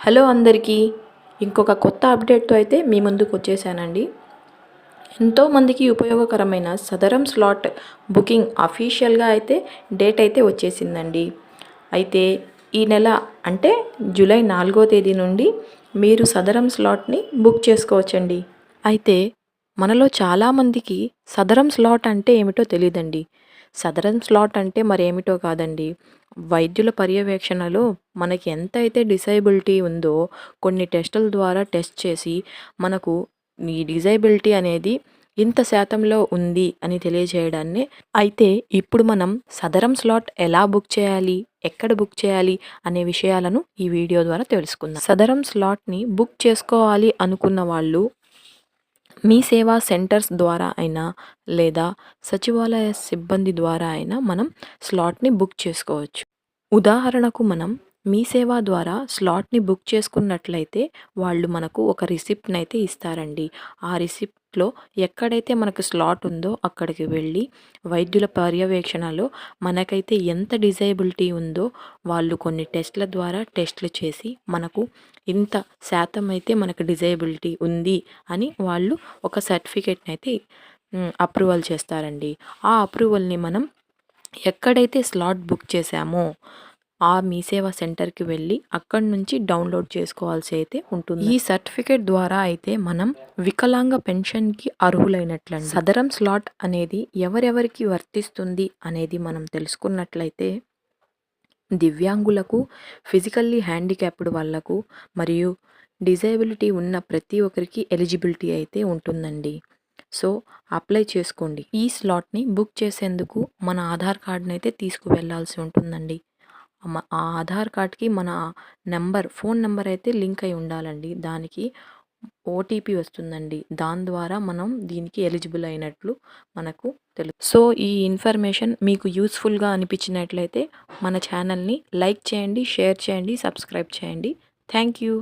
Hello అందరికీ. ఇంకొక కొత్త అప్డేట్తో అయితే మీ ముందుకు వచ్చేసానండి. ఎంతోమందికి ఉపయోగకరమైన సదరం స్లాట్ బుకింగ్ అఫీషియల్గా అయితే డేట్ అయితే వచ్చేసిందండి. అయితే ఈ నెల అంటే జూలై నాలుగో తేదీ నుండి మీరు సదరం స్లాట్ని బుక్ చేసుకోవచ్చండి. అయితే మనలో చాలామందికి సదరం స్లాట్ అంటే ఏమిటో తెలియదండి సదరం స్లాట్ అంటే మరేమిటో కాదండి. వైద్యుల పర్యవేక్షణలో మనకి ఎంత అయితే డిసైబిలిటీ ఉందో కొన్ని టెస్టుల ద్వారా టెస్ట్ చేసి మనకు ఈ డిజైబిలిటీ అనేది ఇంత శాతంలో ఉంది అని తెలియజేయడాన్ని. అయితే ఇప్పుడు మనం సదరం స్లాట్ ఎలా బుక్ చేయాలి ఎక్కడ బుక్ చేయాలి అనే విషయాలను ఈ వీడియో ద్వారా తెలుసుకుందాం. సదరం స్లాట్ని బుక్ చేసుకోవాలి అనుకున్న వాళ్ళు మీ సేవా సెంటర్స్ ద్వారా అయినా లేదా సచివాలయ సిబ్బంది ద్వారా అయినా మనం స్లాట్ని బుక్ చేసుకోవచ్చు. ఉదాహరణకు మనం మీ సేవ ద్వారా స్లాట్ని బుక్ చేసుకున్నట్లయితే వాళ్ళు మనకు ఒక రిసిప్ట్ని అయితే ఇస్తారండి. ఆ రిసిప్ట్లో ఎక్కడైతే మనకు స్లాట్ ఉందో అక్కడికి వెళ్ళి వైద్యుల పర్యవేక్షణలో మనకైతే ఎంత డిజైబిలిటీ ఉందో వాళ్ళు కొన్ని టెస్ట్ల ద్వారా టెస్ట్లు చేసి మనకు ఇంత శాతం అయితే మనకు డిజైబిలిటీ ఉంది అని వాళ్ళు ఒక సర్టిఫికేట్ని అయితే అప్రూవల్ చేస్తారండి. ఆ అప్రూవల్ని మనం ఎక్కడైతే స్లాట్ బుక్ చేశామో ఆ మీ సేవా సెంటర్కి వెళ్ళి అక్కడి నుంచి డౌన్లోడ్ చేసుకోవాల్సి అయితే ఉంటుంది. ఈ సర్టిఫికేట్ ద్వారా అయితే మనం వికలాంగ పెన్షన్కి అర్హులైనట్లండి. సదరం స్లాట్ అనేది ఎవరెవరికి వర్తిస్తుంది అనేది మనం తెలుసుకున్నట్లయితే దివ్యాంగులకు ఫిజికల్లీ హ్యాండిక్యాప్డ్ వాళ్ళకు మరియు డిజేబిలిటీ ఉన్న ప్రతి ఒక్కరికి ఎలిజిబిలిటీ అయితే ఉంటుందండి. సో అప్లై చేసుకోండి. ఈ స్లాట్ని బుక్ చేసేందుకు మన ఆధార్ కార్డ్ని అయితే తీసుకువెళ్ళాల్సి ఉంటుందండి. ఆ ఆధార్ కార్డ్కి మన నెంబర్ ఫోన్ నెంబర్ అయితే లింక్ అయి ఉండాలండి. దానికి ఓటీపీ వస్తుందండి. దాని ద్వారా మనం దీనికి ఎలిజిబుల్ అయినట్లు మనకు తెలుసు సో ఈ ఇన్ఫర్మేషన్ మీకు యూస్ఫుల్గా అనిపించినట్లయితే మన ఛానల్ని లైక్ చేయండి షేర్ చేయండి సబ్స్క్రైబ్ చేయండి. Thank you.